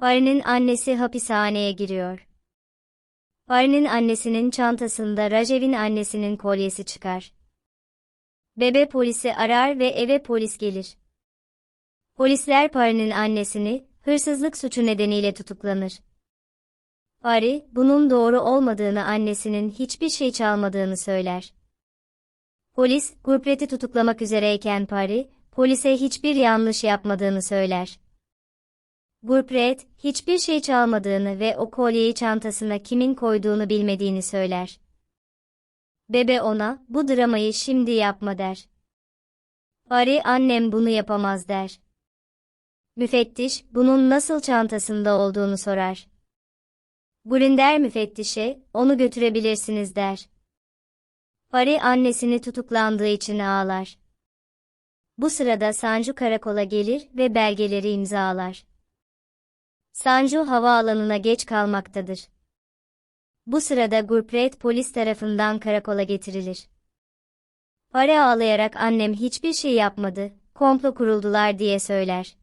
Pari'nin annesi hapishaneye giriyor. Pari'nin annesinin çantasında Rajev'in annesinin kolyesi çıkar. Bebe polisi arar ve eve polis gelir. Polisler Pari'nin annesini, hırsızlık suçu nedeniyle tutuklanır. Pari, bunun doğru olmadığını annesinin hiçbir şey çalmadığını söyler. Polis, Gurpret'i tutuklamak üzereyken Pari, polise hiçbir yanlış yapmadığını söyler. Gurpret, hiçbir şey çalmadığını ve o kolyeyi çantasına kimin koyduğunu bilmediğini söyler. Bebe ona, bu dramayı şimdi yapma der. Pari, annem bunu yapamaz der. Müfettiş, bunun nasıl çantasında olduğunu sorar. Grinder müfettişe, onu götürebilirsiniz der. Pari annesini tutuklandığı için ağlar. Bu sırada Sanju karakola gelir ve belgeleri imzalar. Sanju havaalanına geç kalmaktadır. Bu sırada Gurpret polis tarafından karakola getirilir. Pare ağlayarak annem hiçbir şey yapmadı, komplo kuruldular diye söyler.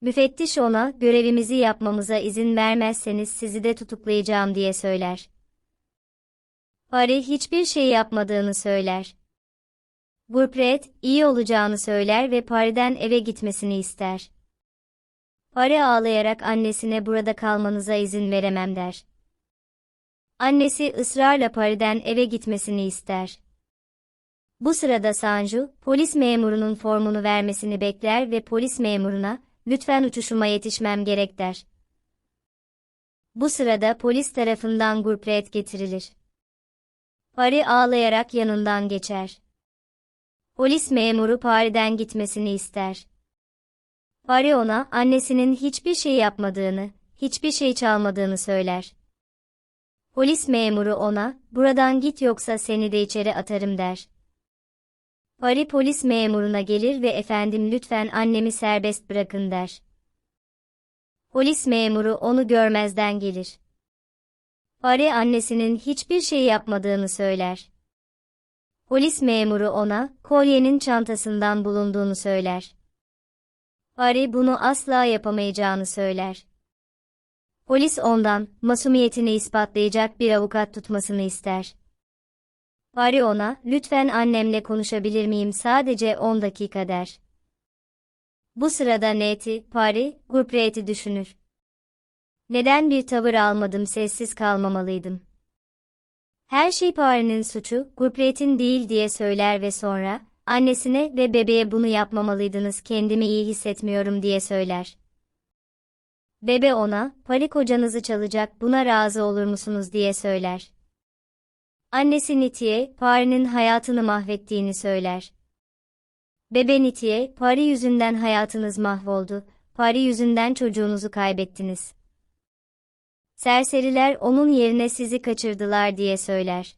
Müfettiş ona, görevimizi yapmamıza izin vermezseniz sizi de tutuklayacağım diye söyler. Pari hiçbir şey yapmadığını söyler. Gurpret, iyi olacağını söyler ve Pari'den eve gitmesini ister. Pari ağlayarak annesine burada kalmanıza izin veremem der. Annesi ısrarla Pari'den eve gitmesini ister. Bu sırada Sanju, polis memurunun formunu vermesini bekler ve polis memuruna, lütfen uçuşuma yetişmem gerek der. Bu sırada polis tarafından Gurpret getirilir. Pari ağlayarak yanından geçer. Polis memuru Pari'den gitmesini ister. Pari ona annesinin hiçbir şey yapmadığını, hiçbir şey çalmadığını söyler. Polis memuru ona, buradan git yoksa seni de içeri atarım der. Pari polis memuruna gelir ve efendim lütfen annemi serbest bırakın der. Polis memuru onu görmezden gelir. Pari annesinin hiçbir şey yapmadığını söyler. Polis memuru ona, kolyenin çantasından bulunduğunu söyler. Pari bunu asla yapamayacağını söyler. Polis ondan, masumiyetini ispatlayacak bir avukat tutmasını ister. Pari ona, lütfen annemle konuşabilir miyim sadece 10 dakika der. Bu sırada Neti, Pari, Gurpret'i düşünür. Neden bir tavır almadım sessiz kalmamalıydım. Her şey Pari'nin suçu, Gurpret'in değil diye söyler ve sonra, annesine ve bebeğe bunu yapmamalıydınız kendimi iyi hissetmiyorum diye söyler. Bebe ona, Pari kocanızı çalacak buna razı olur musunuz diye söyler. Annesi Nitiye, Pari'nin hayatını mahvettiğini söyler. Bebe Nitiye, Pari yüzünden hayatınız mahvoldu, Pari yüzünden çocuğunuzu kaybettiniz. Serseriler onun yerine sizi kaçırdılar diye söyler.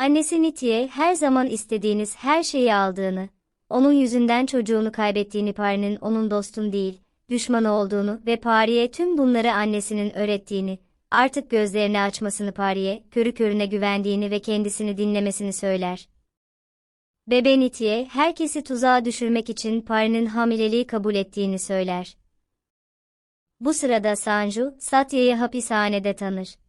Annesi Nitiye her zaman istediğiniz her şeyi aldığını, onun yüzünden çocuğunu kaybettiğini Pari'nin onun dostun değil, düşmanı olduğunu ve Pari'ye tüm bunları annesinin öğrettiğini, artık gözlerini açmasını Pari'ye, körü körüne güvendiğini ve kendisini dinlemesini söyler. Bebe Nitiye, herkesi tuzağa düşürmek için Pari'nin hamileliği kabul ettiğini söyler. Bu sırada Sanju, Satya'yı hapishanede tanır.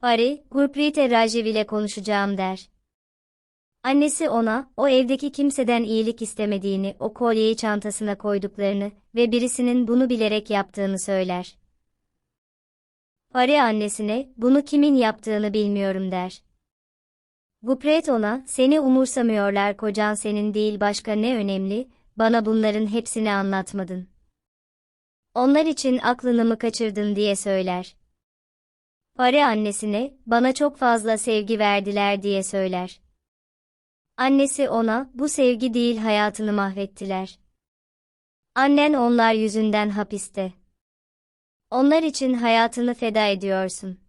Pari, Gurpreet Rajiv ile konuşacağım der. Annesi ona, o evdeki kimseden iyilik istemediğini, o kolyeyi çantasına koyduklarını ve birisinin bunu bilerek yaptığını söyler. Pari annesine, bunu kimin yaptığını bilmiyorum der. Gupret ona, seni umursamıyorlar kocan senin değil başka ne önemli, bana bunların hepsini anlatmadın. Onlar için aklını mı kaçırdın diye söyler. Pari annesine, bana çok fazla sevgi verdiler diye söyler. Annesi ona, bu sevgi değil hayatını mahvettiler. Annen onlar yüzünden hapiste. Onlar için hayatını feda ediyorsun.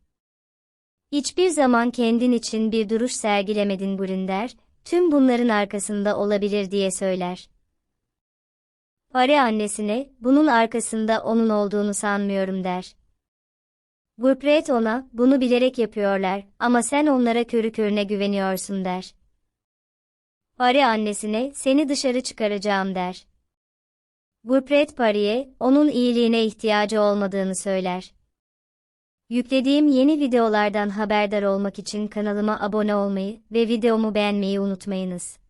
Hiçbir zaman kendin için bir duruş sergilemedin Brinder, tüm bunların arkasında olabilir diye söyler. Pare annesine, bunun arkasında onun olduğunu sanmıyorum der. Gurpret ona, bunu bilerek yapıyorlar ama sen onlara körü körüne güveniyorsun der. Pare annesine, seni dışarı çıkaracağım der. Gurpret Pari'ye, onun iyiliğine ihtiyacı olmadığını söyler. Yüklediğim yeni videolardan haberdar olmak için kanalıma abone olmayı ve videomu beğenmeyi unutmayınız.